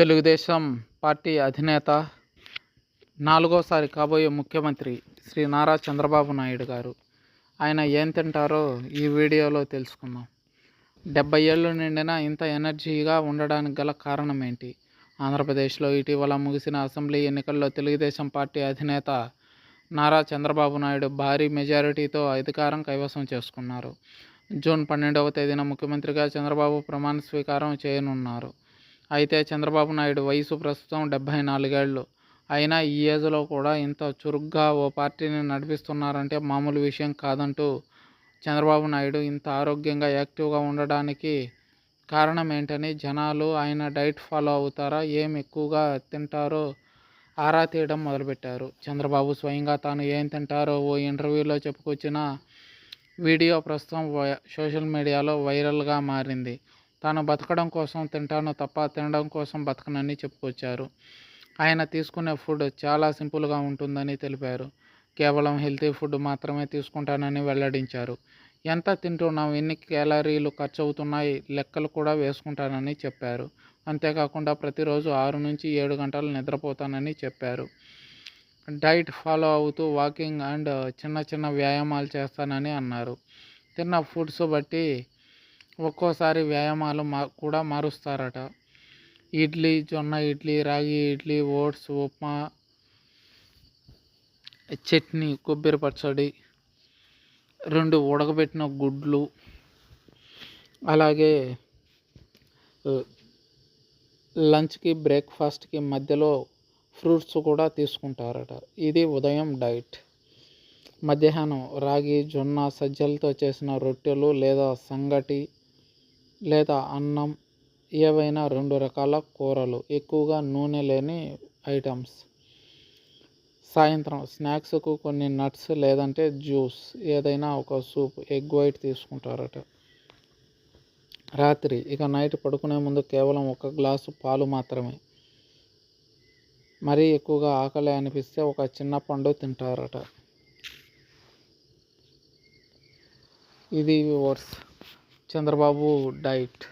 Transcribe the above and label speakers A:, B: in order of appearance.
A: Telugu Desam party అధినేత నాలుగోసారి కాబోయే ముఖ్యమంత్రి శ్రీ నారా చంద్రబాబు నాయుడు గారు ఆయన ఏం తింటారో ఈ వీడియోలో తెలుసుకుందాం డెబ్బై ఏళ్ళు నిండిన ఇంత ఎనర్జీగా ఉండడానికి గల కారణం ఏంటి ఆంధ్రప్రదేశ్లో ఇటీవల ముగిసిన అసెంబ్లీ ఎన్నికల్లో తెలుగుదేశం పార్టీ అధినేత నారా చంద్రబాబు నాయుడు భారీ మెజారిటీతో అధికారం కైవసం చేసుకున్నారు జూన్ పన్నెండవ తేదీన ముఖ్యమంత్రిగా చంద్రబాబు ప్రమాణ స్వీకారం చేయనున్నారు అయితే చంద్రబాబు నాయుడు వయసు ప్రస్తుతం డెబ్భై నాలుగేళ్ళు అయినా ఈ ఏజ్లో కూడా ఇంత చురుగ్గా ఓ పార్టీని నడిపిస్తున్నారంటే మామూలు విషయం కాదంటూ చంద్రబాబు నాయుడు ఇంత ఆరోగ్యంగా యాక్టివ్గా ఉండడానికి కారణం ఏంటని జనాలు ఆయన డైట్ ఫాలో అవుతారా ఏం ఎక్కువగా తింటారో ఆరా తీయడం మొదలుపెట్టారు చంద్రబాబు స్వయంగా తాను ఏం తింటారో ఓ ఇంటర్వ్యూలో చెప్పుకొచ్చిన వీడియో ప్రస్తుతం సోషల్ మీడియాలో వైరల్గా మారింది తాను బతకడం కోసం తింటాను తప్ప తినడం కోసం బతకనని చెప్పుకొచ్చారు ఆయన తీసుకునే ఫుడ్ చాలా సింపుల్గా ఉంటుందని తెలిపారు కేవలం హెల్తీ ఫుడ్ మాత్రమే తీసుకుంటానని వెల్లడించారు ఎంత తింటున్నాం ఎన్ని క్యాలరీలు ఖర్చు అవుతున్నాయి లెక్కలు కూడా వేసుకుంటానని చెప్పారు అంతేకాకుండా ప్రతిరోజు ఆరు నుంచి ఏడు గంటలు నిద్రపోతానని చెప్పారు డైట్ ఫాలో అవుతూ వాకింగ్ అండ్ చిన్న చిన్న వ్యాయామాలు చేస్తానని అన్నారు తిన్న ఫుడ్స్ బట్టి ఒక్కోసారి వ్యాయామాలు మా కూడా మారుస్తారట ఇడ్లీ జొన్న ఇడ్లీ రాగి ఇడ్లీ ఓట్స్ ఉప్మా చట్నీ కొబ్బరి పచ్చడి రెండు ఉడకబెట్టిన గుడ్లు అలాగే లంచ్కి బ్రేక్ఫాస్ట్కి మధ్యలో ఫ్రూట్స్ కూడా తీసుకుంటారట ఇది ఉదయం డైట్ మధ్యాహ్నం రాగి జొన్న సజ్జలతో చేసిన రొట్టెలు లేదా సంగటి లేదా అన్నం ఏవైనా రెండు రకాల కూరలు ఎక్కువగా నూనె లేని ఐటమ్స్ సాయంత్రం స్నాక్స్కు కొన్ని నట్స్ లేదంటే జ్యూస్ ఏదైనా ఒక సూప్ ఎగ్ వైట్ తీసుకుంటారట రాత్రి ఇక నైట్ పడుకునే ముందు కేవలం ఒక గ్లాసు పాలు మాత్రమే మరీ ఎక్కువగా ఆకలి అనిపిస్తే ఒక చిన్న పండు తింటారట ఇది వర్స్ చంద్రబాబు డైట్